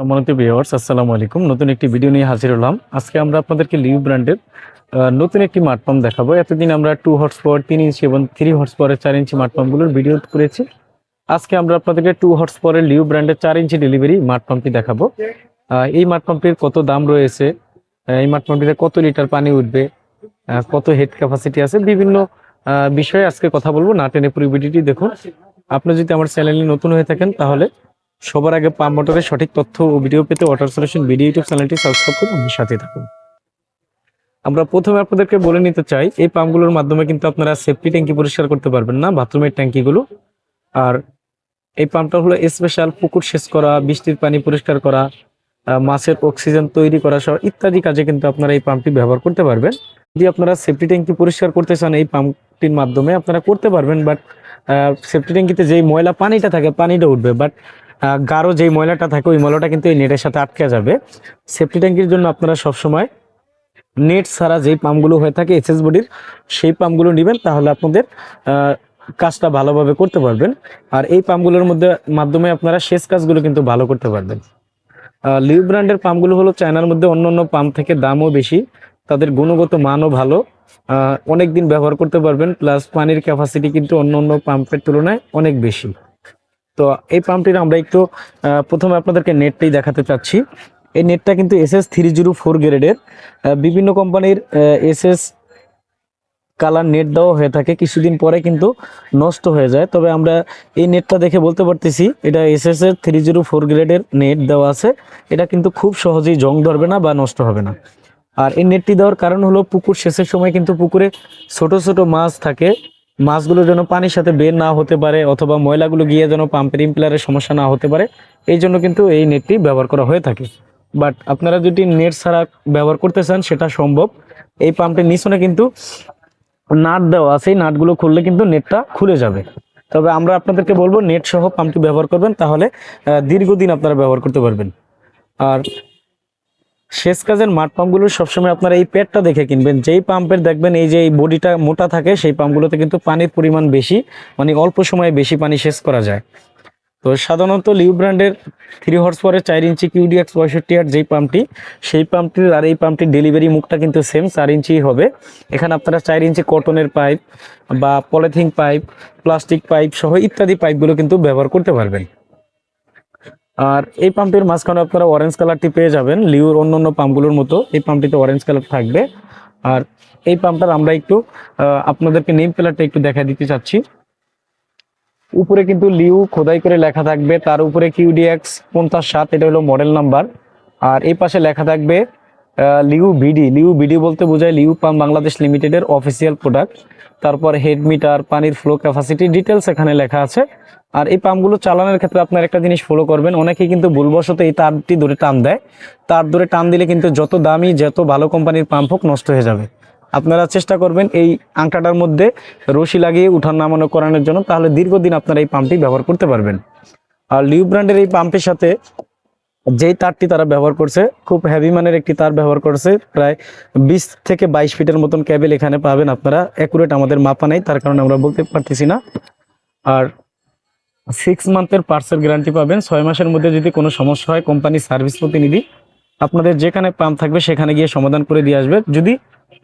সম্মানিত ভিউয়ার্স আসসালামু আলাইকুম। নতুন একটি ভিডিও নিয়ে হাজির হলাম। আজকে আমরা আপনাদেরকে লিউ ব্র্যান্ডের নতুন একটি মাঠ পাম্প দেখাবো। এতদিন আমরা টু হর্স পাওয়ার তিন ইঞ্চি এবং থ্রি হর্স পাওয়ারের চার ইঞ্চি মাঠ পাম্পগুলোর ভিডিও করেছি। আজকে আমরা আপনাদেরকে টু হর্স পাওয়ারের লিউ ব্র্যান্ডের চার ইঞ্চি ডেলিভারি মাঠ পাম্পটি দেখাবো এই মাঠ পাম্পটির কত দাম রয়েছে? এই মাঠ পাম্পটিতে কত লিটার পানি উঠবে? কত হেড ক্যাপাসিটি আছে? বিভিন্ন বিষয়ে আজকে কথা বলব। না টেনে পুরো ভিডিওটি দেখুন। আপনি যদি আমার চ্যানেলে নতুন হয়ে থাকেন, তাহলে সবার আগে পাম্প মোটরের সঠিক তথ্য ও ভিডিও পেতে ওয়াটার সলিউশন ভিডিও ইউটিউব চ্যানেলটি সাবস্ক্রাইব করুন আমার সাথে থাকুন। আমরা প্রথমে আপনাদেরকে বলে নিতে চাই, এই পাম্পগুলোর মাধ্যমে কিন্তু আপনারা সেফটি ট্যাঙ্কি পরিষ্কার করতে পারবেন না, বাথরুমের ট্যাঙ্কিগুলো। আর এই পাম্পটা হলো স্পেশাল পুকুর সেচ করা, বৃষ্টির পানি পরিষ্কার করা মাছের অক্সিজেন তৈরি করা সহ ইত্যাদি কাজে কিন্তু আপনারা এই পাম্পটি ব্যবহার করতে পারবেন। যদি আপনারা সেফটি ট্যাঙ্কি পরিষ্কার করতে চান এই পাম্পটির মাধ্যমে, আপনারা করতে পারবেন বাট সেফটি ট্যাঙ্কিতে যেই ময়লা পানিটা থাকে, পানিটা উঠবে। বাট গাঢ় যেই ময়লাটা থাকে, ওই ময়লাটা কিন্তু এই নেটের সাথে আটকে যাবে। সেফটি ট্যাঙ্কির জন্য আপনারা সবসময় নেট ছাড়া যেই পাম্পগুলো হয়ে থাকে এসএস বডির সেই পাম্পগুলো নেবেন, তাহলে আপনাদের কাজটা ভালোভাবে করতে পারবেন। আর এই পাম্পগুলোর মধ্যে, মাধ্যমে আপনারা শেষ কাজগুলো কিন্তু ভালো করতে পারবেন। লিউ ব্র্যান্ডের পাম্পগুলো হলো চায়নার মধ্যে অন্য অন্য পাম্প থেকে দামও বেশি, তাদের গুণগত মানও ভালো। অনেক দিন ব্যবহার করতে পারবেন, প্লাস পানির ক্যাপাসিটি কিন্তু অন্য অন্য পাম্পের তুলনায় অনেক বেশি। তো এই পাম্পটির আমরা একটু প্রথমে আপনাদেরকে নেটটাই দেখাতে চাচ্ছি। এই নেটটা কিন্তু S S three zero four গ্রেডের। বিভিন্ন কোম্পানির এস এস কালার নেট দেওয়া হয়ে থাকে। কিছুদিন পরে কিন্তু নষ্ট হয়ে যায়। তবে আমরা এই নেটটা দেখে বলতে পারতেছি, এটা এস এস এর থ্রি জিরো ফোর গ্রেডের নেট দেওয়া আছে। এটা কিন্তু খুব সহজেই জং ধরবে না বা নষ্ট হবে না। আর এই নেটটি দেওয়ার কারণ হলো পুকুর শেষের সময় কিন্তু পুকুরে ছোট ছোট মাছ থাকে। মাছগুলো যেন পানির সাথে বের না হতে পারে অথবা ময়লাগুলো গিয়ে যেন পাম্পের ইম্পেলারের সমস্যা না হতে পারে, এই জন্য কিন্তু এই নেটটি ব্যবহার করা হয়ে থাকে। বাট আপনারা যদি নেট ছাড়া ব্যবহার করতে চান, সেটা সম্ভব। এই পাম্পের নিচনে কিন্তু নাট দেওয়া আছে নাটগুলো খুললে কিন্তু নেটটা খুলে যাবে। তবে আমরা আপনাদেরকে বলব নেট সহ পাম্পটি ব্যবহার করবেন, তাহলে দীর্ঘদিন আপনারা ব্যবহার করতে পারবেন। আর শেষ কাজের মাঠ পাম্পগুলো সবসময় আপনারা এই পেটটা দেখে কিনবেন। যেই পাম্পের দেখবেন এই যে এই বডিটা মোটা থাকে, সেই পাম্পগুলোতে কিন্তু পানির পরিমাণ বেশি মানে অল্প সময়ে বেশি পানি শেষ করা যায়। তো সাধারণত লিউ ব্র্যান্ডের থ্রি হর্স পরে চার ইঞ্চি কিউডিএক্স পঁয়ষট্টি আর যেই পাম্পটি, সেই পাম্পটির আর এই পাম্পটির ডেলিভারি মুখটা কিন্তু সেম, চার ইঞ্চি হবে। এখানে আপনারা চার ইঞ্চি কটনের পাইপ বা পলিথিন পাইপ, প্লাস্টিক পাইপ সহ ইত্যাদি পাইপগুলো কিন্তু ব্যবহার করতে পারবেন। আর এই পাম্পটির মাঝখানে আপনারা অরেঞ্জ কালারটি পেয়ে যাবেন লিউর অন্য অন্য পাম্পগুলোর মতো। এই পাম্পটিতে অরেঞ্জ কালার থাকবে। আর এই পাম্পটার আমরা একটু আপনাদেরকে নেম প্লেয়ারটা একটু দেখা দিতে চাচ্ছি। উপরে কিন্তু লিউ খোদাই করে লেখা থাকবে, তার উপরে কিউডিএক্স পঞ্চাশ সাত এটা হলো মডেল নাম্বার আর এই পাশে লেখা থাকবে লিউ বিডি। লিউ বিডি বলতে বোঝায় লিউ পাম্প বাংলাদেশ লিমিটেডের অফিসিয়াল প্রোডাক্ট তারপর হেড মিটার, পানির ফ্লো ক্যাপাসিটি ডিটেলস এখানে লেখা আছে। আর এই পাম্পগুলো চালানোর ক্ষেত্রে আপনার একটা জিনিস ফলো করবেন। অনেকেই কিন্তু ভুলবশত এই তারটি ধরে টান দেয়। তার ধরে টান দিলে কিন্তু যত দামি, যত ভালো কোম্পানির পাম্প হোক, নষ্ট হয়ে যাবে। আপনারা চেষ্টা করবেন এই আংটাটার মধ্যে রশি লাগিয়ে উঠান নামানো করানোর জন্য, তাহলে দীর্ঘদিন আপনারা এই পাম্পটি ব্যবহার করতে পারবেন। আর লিউ ব্র্যান্ডের এই পাম্পের সাথে যেই তারটি তারা ব্যবহার করছে, খুব হেভি মানের একটি তার ব্যবহার করছে, প্রায় বিশ থেকে বাইশ ফিটের মতন ক্যাবেল এখানে পাবেন আপনারা। অ্যাকুরেট আমাদের মাপা নেই, তার কারণে আমরা বলতে পারতেছি না। আর সিক্স মান্থের পার্সেল গ্যারান্টি পাবেন, ছয় মাসের মধ্যে যদি কোনো সমস্যা হয় কোম্পানি সার্ভিস প্রতিনিধি আপনাদের যেখানে পাম্প থাকবে, সেখানে গিয়ে সমাধান করে দিয়ে আসবে। যদি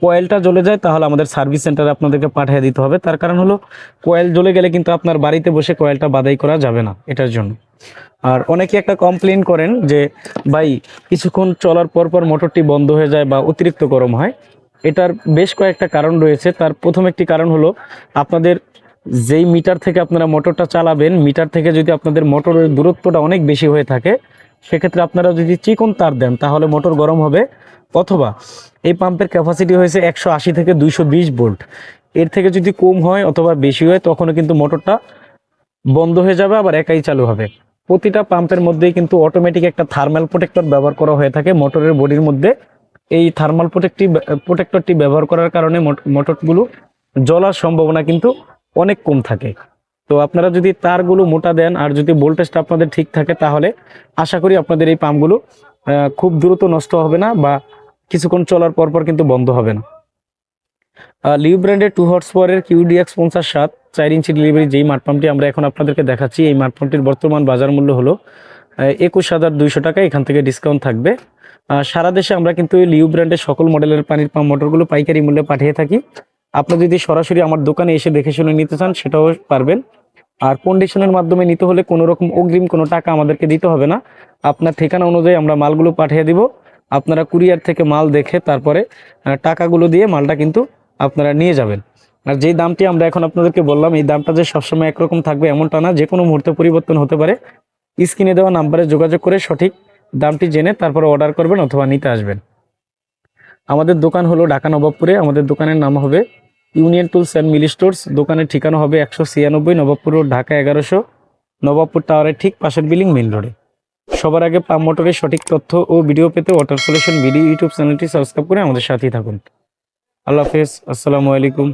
কয়েলটা জ্বলে যায়, তাহলে আমাদের সার্ভিস সেন্টারে আপনাদেরকে পাঠিয়ে দিতে হবে। তার কারণ হলো, কয়েল জ্বলে গেলে কিন্তু আপনার বাড়িতে বসে কয়েলটা বাদাই করা যাবে না, এটার জন্য। আর অনেকে একটা কমপ্লেন করেন যে, ভাই, কিছুক্ষণ চলার পর পর মোটরটি বন্ধ হয়ে যায় বা অতিরিক্ত গরম হয়। এটার বেশ কয়েকটা কারণ রয়েছে। তার প্রথম একটি কারণ হলো, আপনাদের যেই মিটার থেকে আপনারা মোটরটা চালাবেন, মিটার থেকে যদি আপনাদের মোটরের দূরত্বটা অনেক বেশি হয়ে থাকে সেক্ষেত্রে আপনারা যদি চিকন তার দেন, তাহলে মোটর গরম হবে। অথবা এই পাম্পের ক্যাপাসিটি হয়েছে একশো আশি থেকে দুইশো বিশ ভোল্ট। এর থেকে যদি কম হয় অথবা বেশি হয়, তখনও কিন্তু মোটরটা বন্ধ হয়ে যাবে, আবার একাই চালু হবে। প্রতিটা পাম্পের মধ্যেই কিন্তু অটোমেটিক একটা থার্মাল প্রোটেক্টর ব্যবহার করা হয়ে থাকে। মোটরের বডির মধ্যে এই থার্মাল প্রোটেক্টিভ প্রোটেক্টরটি ব্যবহার করার কারণে মোট- মোটরগুলো জ্বলার সম্ভাবনা কিন্তু অনেক কম থাকে। তো আপনারা যদি তারগুলো মোটা দেন আর যদি ভোল্টেজটা আপনাদের ঠিক থাকে, তাহলে আশা করি আপনাদের এই পাম্পগুলো খুব দ্রুত নষ্ট হবে না বা কিছুক্ষণ চলার পর পর কিন্তু বন্ধ হবে না। লিউ ব্র্যান্ডের টু হর্স পাওয়ারের কিউডিএক্স পঞ্চাশ সাত, চার ইঞ্চি ডেলিভারি যেই মাঠ পাম্পটি আমরা এখন আপনাদেরকে দেখাচ্ছি, এই মাঠ পাম্পটির বর্তমান বাজার মূল্য হলো একুশ হাজার দুইশো টাকা, এখান থেকে ডিসকাউন্ট থাকবে। সারা দেশে আমরা কিন্তু লিউ ব্র্যান্ডের সকল মডেলের পানির পাম্প মোটরগুলো পাইকারি মূল্যে পাঠিয়ে থাকি। আপনি যদি সরাসরি আমার দোকানে এসে দেখে শুনে নিতে চান, সেটাও পারবেন। আর কন্ডিশনের মাধ্যমে নিতে হলে কোনো রকম অগ্রিম কোনো টাকা আমাদেরকে দিতে হবে না। আপনার ঠিকানা অনুযায়ী আমরা মালগুলো পাঠিয়ে দিব। আপনারা কুরিয়ার থেকে মাল দেখে তারপরে টাকাগুলো দিয়ে মালটা কিন্তু আপনারা নিয়ে যাবেন। আর যেই দামটি আমরা এখন আপনাদেরকে বললাম, এই দামটা যে সবসময় একরকম থাকবে এমনটা না যে কোনো মুহূর্তে পরিবর্তন হতে পারে। স্ক্রিনে দেওয়া নাম্বারে যোগাযোগ করে সঠিক দামটি জেনে তারপরে অর্ডার করবেন অথবা নিতে আসবেন। আমাদের দোকান হলো ঢাকা নবাবপুরে। আমাদের দোকানের নাম হবে union tools and Mili stores, দোকানের ঠিকানা হবে একশো ছিয়ানব্বই নবাবপুর রোড, ঢাকা এগারোশো, নবাবপুর টাওয়ারের ঠিক পাশের বিলিং মেন রোডে। সবার আগে পাম মোটরের সঠিক তথ্য ও ভিডিও পেতে ওয়াটার সলিউশন ভিডিও ইউটিউব চ্যানেলটি সাবস্ক্রাইব করে আমাদের সাথেই থাকুন। আল্লাহ হাফেজ, আসসালামু আলাইকুম।